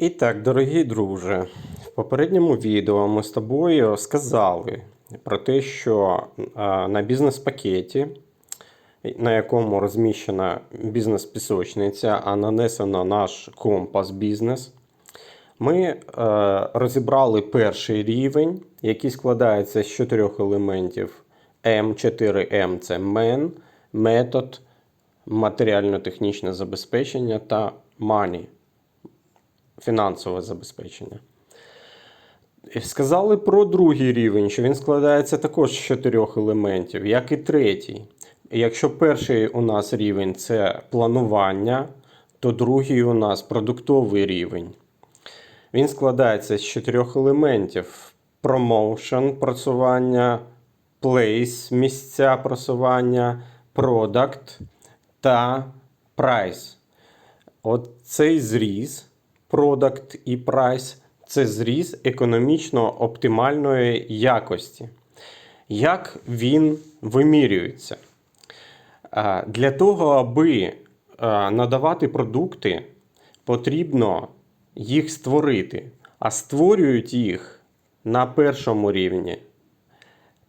І так, дорогі друже, в попередньому відео ми з тобою сказали про те, що на бізнес-пакеті, на якому розміщена бізнес-пісочниця, а нанесено наш компас бізнес, ми е, розібрали перший рівень, який складається з чотирьох елементів М4М це мен, метод, матеріально-технічне забезпечення та money фінансове забезпечення. І Сказали про другий рівень, що він складається також з чотирьох елементів, як і третій. Якщо перший у нас рівень це планування, то другий у нас продуктовий рівень. Він складається з чотирьох елементів: промоушен просування, place місця просування, product та price. От цей зріз, product і price – це зріз економічно оптимальної якості. Як він вимірюється? Для того, аби надавати продукти, потрібно їх створити, а створюють їх на першому рівні.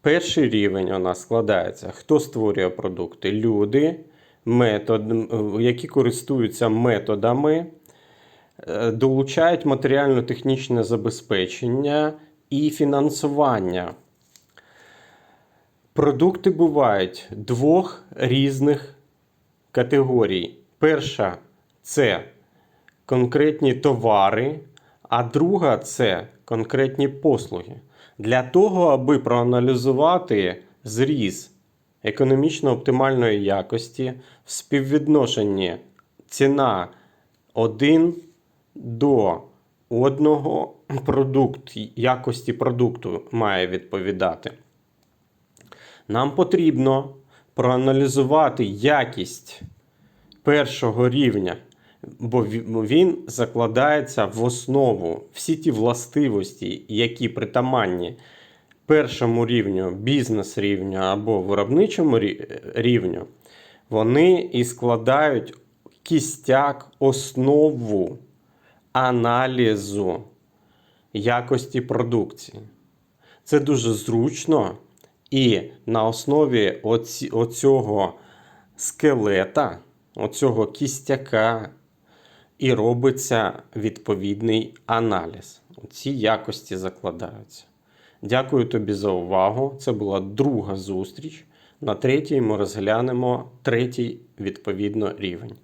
Перший рівень у нас складається. Хто створює продукти? Люди, метод, які користуються методами, долучають матеріально-технічне забезпечення і фінансування. Продукти бувають двох різних категорій. Перша це конкретні товари, а друга це конкретні послуги. Для того, аби проаналізувати зріз економічно оптимальної якості в співвідношенні ціна 1 до одного продукт, якості продукту має відповідати. Нам потрібно проаналізувати якість першого рівня, бо він закладається в основу всі ті властивості, які притаманні першому рівню, бізнес рівню або виробничому рівню, вони і складають кістяк, основу аналізу якості продукції. Це дуже зручно, і на основі оці, оцього скелета, оцього кістяка, і робиться відповідний аналіз. Ці якості закладаються. Дякую тобі за увагу. Це була друга зустріч. На третій ми розглянемо третій відповідно рівень.